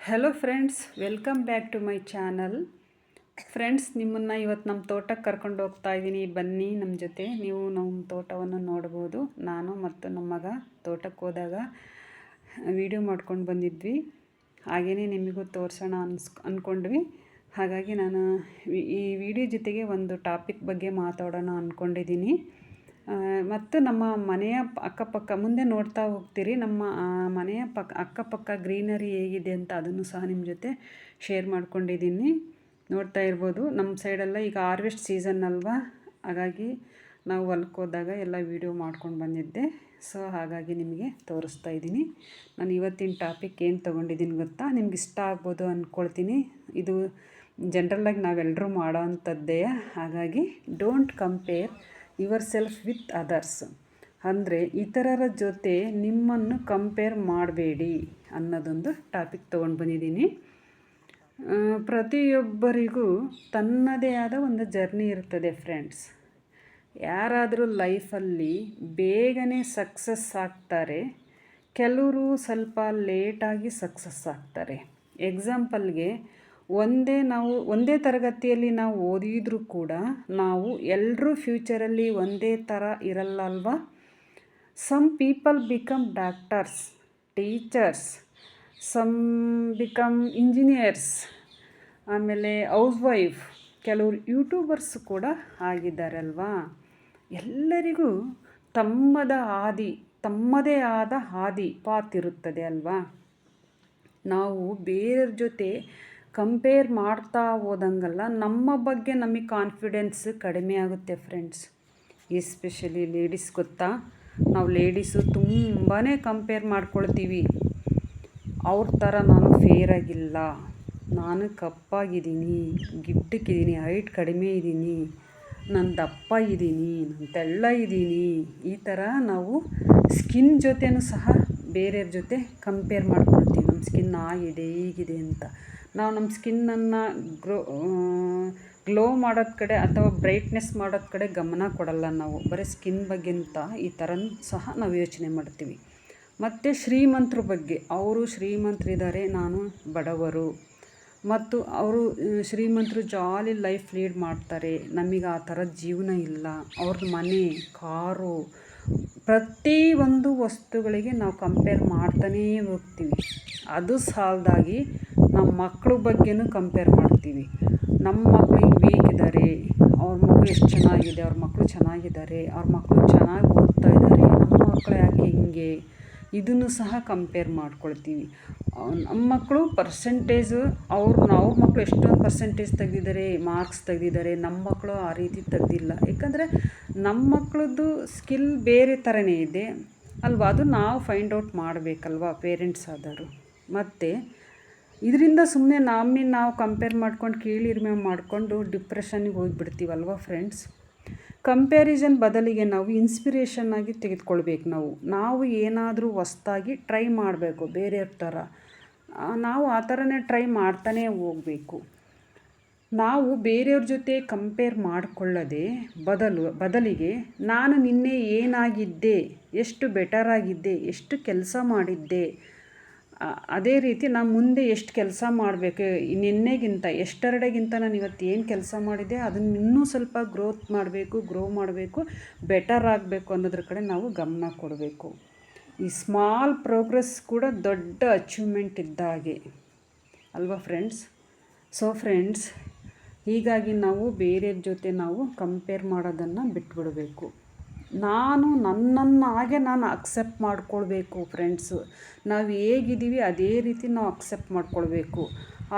Hello friends welcome back to my channel friends ನಿಮ್ಮನ್ನು ಇವತ್ತು ನಮ್ಮ ತೋಟಕ್ಕೆ ಕರ್ಕೊಂಡು ಹೋಗ್ತಾ ಇದ್ದೀನಿ ಬನ್ನಿ ನಮ್ಮ ಜೊತೆ. ನೀವು ನಮ್ಮ ತೋಟವನ್ನು ನೋಡ್ಬೋದು. ನಾನು ಮತ್ತು ನಮ್ಮ ಮಗ ತೋಟಕ್ಕೆ ಹೋದಾಗ ವಿಡಿಯೋ ಮಾಡ್ಕೊಂಡು ಬಂದಿದ್ವಿ. ಹಾಗೆಯೇ ನಿಮಗೂ ತೋರಿಸೋಣ ಅನ್ಸ್ ಅಂದ್ಕೊಂಡ್ವಿ ಹಾಗಾಗಿ ನಾನು ಈ ವಿಡಿಯೋ ಜೊತೆಗೆ ಒಂದು ಟಾಪಿಕ್ ಬಗ್ಗೆ ಮಾತಾಡೋಣ ಅಂದ್ಕೊಂಡಿದ್ದೀನಿ ಮತ್ತು ನಮ್ಮ ಮನೆಯ ಅಕ್ಕಪಕ್ಕ ಮುಂದೆ ನೋಡ್ತಾ ಹೋಗ್ತೀರಿ. ನಮ್ಮ ಮನೆಯ ಪಕ್ಕ ಅಕ್ಕಪಕ್ಕ ಗ್ರೀನರಿ ಹೇಗಿದೆ ಅಂತ ಅದನ್ನು ಸಹ ನಿಮ್ಮ ಜೊತೆ ಶೇರ್ ಮಾಡ್ಕೊಂಡಿದ್ದೀನಿ. ನೋಡ್ತಾ ಇರ್ಬೋದು. ನಮ್ಮ ಸೈಡೆಲ್ಲ ಈಗ ಹಾರ್ವೆಸ್ಟ್ ಸೀಸನ್ ಅಲ್ವಾ? ಹಾಗಾಗಿ ನಾವು ಹೊಲ್ಕೋದಾಗ ಎಲ್ಲ ವೀಡಿಯೋ ಮಾಡ್ಕೊಂಡು ಬಂದಿದ್ದೆ. ಸೊ, ಹಾಗಾಗಿ ನಿಮಗೆ ತೋರಿಸ್ತಾ ಇದ್ದೀನಿ. ನಾನು ಇವತ್ತಿನ ಟಾಪಿಕ್ ಏನು ತೊಗೊಂಡಿದ್ದೀನಿ ಗೊತ್ತಾ? ನಿಮ್ಗೆ ಇಷ್ಟ ಆಗ್ಬೋದು ಅಂದ್ಕೊಳ್ತೀನಿ ಇದು ಜನ್ರಲಾಗಿ ನಾವೆಲ್ಲರೂ ಮಾಡೋ ಅಂಥದ್ದೇ. ಹಾಗಾಗಿ, don't compare yourself with others. ಅಂದರೆ ಇತರರ ಜೊತೆ ನಿಮ್ಮನ್ನು ಕಂಪೇರ್ ಮಾಡಬೇಡಿ ಅನ್ನೋದೊಂದು ಟಾಪಿಕ್ ತೊಗೊಂಡು ಬಂದಿದ್ದೀನಿ. ಪ್ರತಿಯೊಬ್ಬರಿಗೂ ತನ್ನದೇ ಆದ ಒಂದು ಜರ್ನಿ ಇರ್ತದೆ ಫ್ರೆಂಡ್ಸ್. ಯಾರಾದರೂ ಲೈಫಲ್ಲಿ ಬೇಗನೆ ಸಕ್ಸಸ್ ಆಗ್ತಾರೆ, ಕೆಲವರು ಸ್ವಲ್ಪ ಲೇಟಾಗಿ ಸಕ್ಸಸ್ ಆಗ್ತಾರೆ. ಎಕ್ಸಾಂಪಲ್ಗೆ ಒಂದೇ ನಾವು, ಒಂದೇ ತರಗತಿಯಲ್ಲಿ ನಾವು ಓದಿದರೂ ಕೂಡ ನಾವು ಎಲ್ಲರೂ ಫ್ಯೂಚರಲ್ಲಿ ಒಂದೇ ಥರ ಇರಲ್ಲ ಅಲ್ವಾ some people become doctors teachers some become engineers ಆಮೇಲೆ ಹೌಸ್ ವೈಫ್ ಕೆಲವರು ಯೂಟ್ಯೂಬರ್ಸ್ ಕೂಡ ಆಗಿದ್ದಾರಲ್ವಾ? ಎಲ್ಲರಿಗೂ ತಮ್ಮದ ಹಾದಿ ತಮ್ಮದೇ ಆದ ಹಾದಿ ಪಾತ್ ಇರುತ್ತದೆ ಅಲ್ವಾ? ನಾವು ಬೇರೆಯವ್ರ ಜೊತೆ ಕಂಪೇರ್ ಮಾಡ್ತಾ ಹೋದಂಗೆಲ್ಲ, ನಮ್ಮ ಬಗ್ಗೆ ನಮಗೆ ಕಾನ್ಫಿಡೆನ್ಸ್ ಕಡಿಮೆ ಆಗುತ್ತೆ ಫ್ರೆಂಡ್ಸ್ ಎಸ್ಪೆಷಲಿ ಲೇಡೀಸ್ ಗೊತ್ತಾ? ನಾವು ಲೇಡೀಸು ತುಂಬಾ ಕಂಪೇರ್ ಮಾಡ್ಕೊಳ್ತೀವಿ. ಅವ್ರ ಥರ ನಾನು ಫೇರ್ ಆಗಿಲ್ಲ. ನಾನು ಕಪ್ಪಾಗಿದ್ದೀನಿ ಗಿಡ್ಡಕ್ಕಿದ್ದೀನಿ ಹೈಟ್ ಕಡಿಮೆ ಇದ್ದೀನಿ, ನಾನು ದಪ್ಪ ಇದ್ದೀನಿ ನನ್ನ ತೆಳ್ಳ ಇದ್ದೀನಿ. ಈ ಥರ ನಾವು ಸ್ಕಿನ್ ಜೊತೆಯೂ ಸಹ ಬೇರೆಯವ್ರ ಜೊತೆ ಕಂಪೇರ್ ಮಾಡ್ಕೊಳ್ತೀವಿ. ನಮ್ಮ ಸ್ಕಿನ್ ಆಗಿದೆ ಹೀಗಿದೆ ಅಂತ. ನಾವು ನಮ್ಮ ಸ್ಕಿನ್ನನ್ನು ಗ್ರೋ ಗ್ಲೋ ಮಾಡೋದ್ ಕಡೆ ಅಥವಾ ಬ್ರೈಟ್ನೆಸ್ ಮಾಡೋದ್ ಕಡೆ ಗಮನ ಕೊಡಲ್ಲ ನಾವು. ಬರೀ ಸ್ಕಿನ್ ಬಗ್ಗೆ ಅಂತ ಈ ಥರ ಸಹ ನಾವು ಯೋಚನೆ ಮಾಡ್ತೀವಿ. ಮತ್ತು ಶ್ರೀಮಂತರ ಬಗ್ಗೆ. ಅವರು ಶ್ರೀಮಂತರಿದ್ದಾರೆ, ನಾನು ಬಡವರು. ಮತ್ತು ಅವರು ಶ್ರೀಮಂತರು ಜಾಲಿ ಲೈಫ್ ಲೀಡ್ ಮಾಡ್ತಾರೆ. ನಮಗೆ ಆ ಥರ ಜೀವನ ಇಲ್ಲ. ಅವ್ರದ್ದು ಮನೆ, ಕಾರು, ಪ್ರತಿ ಒಂದು ವಸ್ತುಗಳಿಗೆ ನಾವು ಕಂಪೇರ್ ಮಾಡ್ತಾನೇ ಹೋಗ್ತೀವಿ. ಅದು ಸಾಲದಾಗಿ ನಮ್ಮ ಮಕ್ಕಳ ಬಗ್ಗೆನೂ ಕಂಪೇರ್ ಮಾಡ್ತೀವಿ. ನಮ್ಮ ಮಕ್ಕಳು ಹಿಂಗೆ ವೀಕ್ ಇದ್ದಾರೆ ಅವ್ರ ಮಗು ಎಷ್ಟು ಚೆನ್ನಾಗಿದೆ, ಅವ್ರ ಮಕ್ಕಳು ಚೆನ್ನಾಗಿದ್ದಾರೆ ಅವ್ರ ಮಕ್ಕಳು ಚೆನ್ನಾಗಿ ಓದ್ತಾ ಇದ್ದಾರೆ ನಮ್ಮ ಮಕ್ಕಳು ಯಾಕೆ ಹಿಂಗೆ? ಇದನ್ನು ಸಹ ಕಂಪೇರ್ ಮಾಡ್ಕೊಳ್ತೀವಿ. ನಮ್ಮ ಮಕ್ಕಳು ಪರ್ಸೆಂಟೇಜು ಅವ್ರು, ಅವ್ರ ಮಕ್ಕಳು ಎಷ್ಟೊಂದು ಪರ್ಸೆಂಟೇಜ್ ತೆಗ್ದಿದ್ದಾರೆ ಮಾರ್ಕ್ಸ್ ತೆಗ್ದಿದ್ದಾರೆ, ನಮ್ಮ ಮಕ್ಕಳು ಆ ರೀತಿ ತೆಗ್ದಿಲ್ಲ. ಯಾಕಂದರೆ ನಮ್ಮ ಮಕ್ಕಳದ್ದು ಸ್ಕಿಲ್ ಬೇರೆ ಥರನೇ ಇದೆ. ಅಲ್ವಾ? ಅದು ನಾವು ಫೈಂಡ್ ಔಟ್ ಮಾಡಬೇಕಲ್ವಾ ಪೇರೆಂಟ್ಸ್ ಆದವರು. ಮತ್ತು ಇದರಿಂದ ಸುಮ್ಮನೆ ನಮ್ಮಿ ನಾವು ಕಂಪೇರ್ ಮಾಡ್ಕೊಂಡು ಕೀಳಿರಿಮೆ ಮಾಡಿಕೊಂಡು ಡಿಪ್ರೆಷನ್ಗೆ ಹೋಗಿಬಿಡ್ತೀವಲ್ವ ಫ್ರೆಂಡ್ಸ್ ಕಂಪ್ಯಾರಿಸನ್ ಬದಲಿಗೆ ನಾವು ಇನ್ಸ್ಪಿರೇಷನ್ ಆಗಿ ತೆಗೆದುಕೊಳ್ಬೇಕು ನಾವು. ನಾವು ಏನಾದರೂ ಹೊಸ್ದಾಗಿ ಟ್ರೈ ಮಾಡಬೇಕು, ಬೇರೆಯವ್ರ ಥರ ನಾವು ಆ ಥರನೇ ಟ್ರೈ ಮಾಡ್ತಾನೇ ಹೋಗಬೇಕು. ನಾವು ಬೇರೆಯವ್ರ ಜೊತೆ ಕಂಪೇರ್ ಮಾಡಿಕೊಳ್ಳದೆ ಬದಲು, ಬದಲಿಗೆ ನಾನು ನಿನ್ನೆ ಏನಾಗಿದ್ದೆ, ಎಷ್ಟು ಬೆಟರ್ ಆಗಿದ್ದೆ, ಎಷ್ಟು ಕೆಲಸ ಮಾಡಿದ್ದೆ ಅದೇ ರೀತಿ ನಾನು ಮುಂದೆ ಎಷ್ಟು ಕೆಲಸ ಮಾಡಬೇಕು ನಿನ್ನೆಗಿಂತ, ಎಷ್ಟೆರಡೆಗಿಂತ ನಾನು ಇವತ್ತು ಏನು ಕೆಲಸ ಮಾಡಿದೆ ಅದನ್ನು ಇನ್ನೂ ಸ್ವಲ್ಪ ಗ್ರೋತ್ ಮಾಡಬೇಕು ಗ್ರೋ ಮಾಡಬೇಕು ಬೆಟರ್ ಆಗಬೇಕು ಅನ್ನೋದ್ರ ಕಡೆ ನಾವು ಗಮನ ಕೊಡಬೇಕು. ಈ ಸ್ಮಾಲ್ ಪ್ರೋಗ್ರೆಸ್ ಕೂಡ ದೊಡ್ಡ ಅಚೀವ್ಮೆಂಟ್ ಇದ್ದ ಹಾಗೆ. ಅಲ್ವಾ ಫ್ರೆಂಡ್ಸ್ ಸೊ ಫ್ರೆಂಡ್ಸ್ ಹೀಗಾಗಿ ನಾವು ಬೇರೆಯವ್ರ ಜೊತೆ ನಾವು ಕಂಪೇರ್ ಮಾಡೋದನ್ನು ಬಿಟ್ಬಿಡಬೇಕು. ನಾನು ನನ್ನನ್ನು ಹಾಗೆ ನಾನು ಅಕ್ಸೆಪ್ಟ್ ಮಾಡ್ಕೊಳ್ಬೇಕು ಫ್ರೆಂಡ್ಸು ನಾವು ಹೇಗಿದ್ದೀವಿ ಅದೇ ರೀತಿ ನಾವು ಅಕ್ಸೆಪ್ಟ್ ಮಾಡ್ಕೊಳ್ಬೇಕು.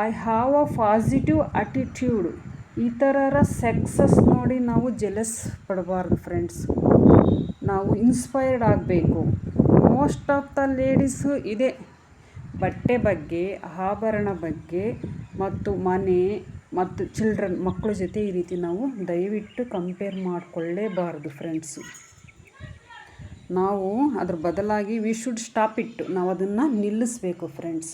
I have a positive attitude ಇತರರ ಸಕ್ಸಸ್ ನೋಡಿ ನಾವು ಜೆಲಸ್ ಪಡಬಾರ್ದು ಫ್ರೆಂಡ್ಸ್ ನಾವು ಇನ್ಸ್ಪೈರ್ಡ್ ಆಗಬೇಕು. ಮೋಸ್ಟ್ ಆಫ್ ದ ಲೇಡೀಸು ಇದೆ. ಬಟ್ಟೆ ಬಗ್ಗೆ, ಆಭರಣ ಬಗ್ಗೆ ಮತ್ತು ಮನೆ ಮತ್ತು ಚಿಲ್ಡ್ರನ್ ಮಕ್ಕಳ ಜೊತೆ ಈ ರೀತಿ ನಾವು ದಯವಿಟ್ಟು ಕಂಪೇರ್ ಮಾಡಿಕೊಳ್ಳೇಬಾರ್ದು ಫ್ರೆಂಡ್ಸು ನಾವು ಅದ್ರ ಬದಲಾಗಿ ವಿ ಶುಡ್ ಸ್ಟಾಪ್ ಇಟ್ಟು ನಾವು ಅದನ್ನು ನಿಲ್ಲಿಸಬೇಕು ಫ್ರೆಂಡ್ಸ್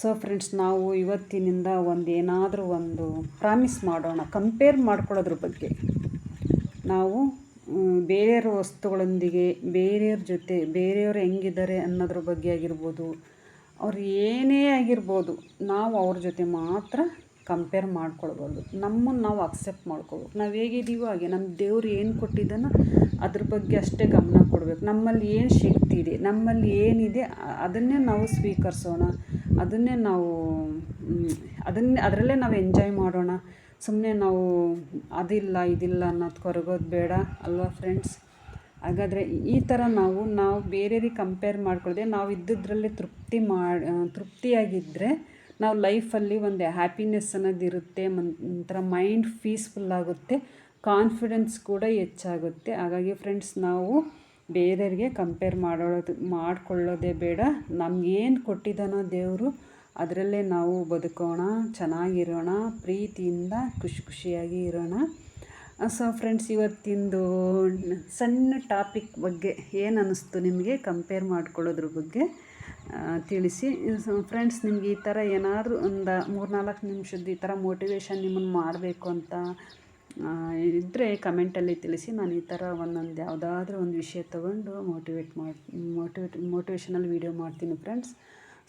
ಸೊ ಫ್ರೆಂಡ್ಸ್ ನಾವು ಇವತ್ತಿನಿಂದ ಒಂದು ಏನಾದರೂ ಒಂದು ಪ್ರಾಮಿಸ್ ಮಾಡೋಣ. ಕಂಪೇರ್ ಮಾಡ್ಕೊಳ್ಳೋದ್ರ ಬಗ್ಗೆ. ನಾವು ಬೇರೆಯವ್ರ ವಸ್ತುಗಳೊಂದಿಗೆ, ಬೇರೆಯವ್ರ ಜೊತೆ, ಬೇರೆಯವರು ಹೆಂಗಿದ್ದಾರೆ ಅನ್ನೋದ್ರ ಬಗ್ಗೆ ಆಗಿರ್ಬೋದು, ಅವ್ರು ಏನೇ ಆಗಿರ್ಬೋದು, ನಾವು ಅವ್ರ ಜೊತೆ ಮಾತ್ರ ಕಂಪೇರ್ ಮಾಡ್ಕೊಳ್ಬಾರ್ದು. ನಮ್ಮನ್ನು ನಾವು ಅಕ್ಸೆಪ್ಟ್ ಮಾಡ್ಕೊಬೇಕು ನಾವು ಹೇಗಿದ್ದೀವೋ ಹಾಗೆ ನಮ್ಮ ದೇವ್ರು ಏನು ಕೊಟ್ಟಿದ್ದಾನೋ ಅದ್ರ ಬಗ್ಗೆ ಅಷ್ಟೇ ಗಮನ ಕೊಡಬೇಕು. ನಮ್ಮಲ್ಲಿ ಏನು ಶಕ್ತಿ ಇದೆ, ನಮ್ಮಲ್ಲಿ ಏನಿದೆ, ಅದನ್ನೇ ನಾವು ಸ್ವೀಕರಿಸೋಣ. ಅದನ್ನೇ ನಾವು ಅದನ್ನೇ, ಅದರಲ್ಲೇ ನಾವು ಎಂಜಾಯ್ ಮಾಡೋಣ. ಸುಮ್ಮನೆ ನಾವು, ಅದಿಲ್ಲ, ಇದಿಲ್ಲ ಅನ್ನೋದು ಕೊರಗೋದು ಬೇಡ ಅಲ್ವಾ ಫ್ರೆಂಡ್ಸ್ ಹಾಗಾದರೆ ಈ ಥರ ನಾವು ನಾವು ಬೇರೆಯವ್ರಿಗೆ ಕಂಪೇರ್ ಮಾಡ್ಕೊಳ್ಳದೆ ನಾವು ಇದ್ದಿದ್ದರಲ್ಲೇ ತೃಪ್ತಿ ಮಾಡಿ ತೃಪ್ತಿಯಾಗಿದ್ದರೆ ನಾವು ಲೈಫಲ್ಲಿ ಒಂದು ಹ್ಯಾಪಿನೆಸ್ ಅನ್ನೋದಿರುತ್ತೆ, ಒಂಥರ ಮೈಂಡ್ ಪೀಸ್ಫುಲ್ ಆಗುತ್ತೆ, ಕಾನ್ಫಿಡೆನ್ಸ್ ಕೂಡ ಹೆಚ್ಚಾಗುತ್ತೆ. ಹಾಗಾಗಿ ಫ್ರೆಂಡ್ಸ್, ನಾವು ಬೇರೆಯವ್ರಿಗೆ ಕಂಪೇರ್ ಮಾಡೋದು, ಮಾಡಿಕೊಳ್ಳೋದೇ ಬೇಡ. ನಮಗೇನು ಕೊಟ್ಟಿದ್ದಾನೋ ದೇವರು, ಅದರಲ್ಲೇ ನಾವು ಬದುಕೋಣ, ಚೆನ್ನಾಗಿರೋಣ, ಪ್ರೀತಿಯಿಂದ ಖುಷಿ ಖುಷಿಯಾಗಿ ಇರೋಣ. ಸೊ ಫ್ರೆಂಡ್ಸ್ ಇವತ್ತಿಂದು ಸಣ್ಣ ಟಾಪಿಕ್ ಬಗ್ಗೆ ಏನು ಅನ್ನಿಸ್ತು ನಿಮಗೆ? ಕಂಪೇರ್ ಮಾಡ್ಕೊಳ್ಳೋದ್ರ ಬಗ್ಗೆ. ತಿಳಿಸಿ. ಫ್ರೆಂಡ್ಸ್ ನಿಮ್ಗೆ ಈ ಥರ ಏನಾದರೂ ಒಂದು ಮೂರು ನಾಲ್ಕು ನಿಮಿಷದ್ದು ಈ ಥರ ಮೋಟಿವೇಶನ್ ನಿಮ್ಮನ್ನು ಮಾಡಬೇಕು ಅಂತ ಇದ್ದರೆ ಕಮೆಂಟಲ್ಲಿ ತಿಳಿಸಿ. ನಾನು ಈ ಥರ ಒಂದೊಂದು ಯಾವುದಾದ್ರೂ ಒಂದು ವಿಷಯ ತೊಗೊಂಡು ಮೋಟಿವೇಟ್ ಮಾಡಿ ಮೋಟಿವೇಟ್ ಮೋಟಿವೇಶನಲ್ ವೀಡಿಯೋ ಮಾಡ್ತೀನಿ ಫ್ರೆಂಡ್ಸ್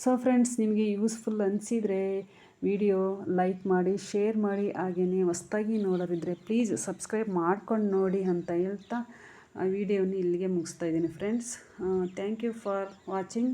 ಸೊ ಫ್ರೆಂಡ್ಸ್ ನಿಮಗೆ ಯೂಸ್ಫುಲ್ ಅನಿಸಿದರೆ ವಿಡಿಯೋ ಲೈಕ್ ಮಾಡಿ ಶೇರ್ ಮಾಡಿ ಹಾಗೆಯೇ ಹೊಸ್ದಾಗಿ ನೋಡೋರಿದ್ದರೆ ಪ್ಲೀಸ್ ಸಬ್ಸ್ಕ್ರೈಬ್ ಮಾಡ್ಕೊಂಡು ನೋಡಿ ಅಂತ ಹೇಳ್ತಾ, ಆ ವಿಡಿಯೋನ ಇಲ್ಲಿಗೆ ಮುಗಿಸ್ತಾ ಇದ್ದೀನಿ friends thank you for watching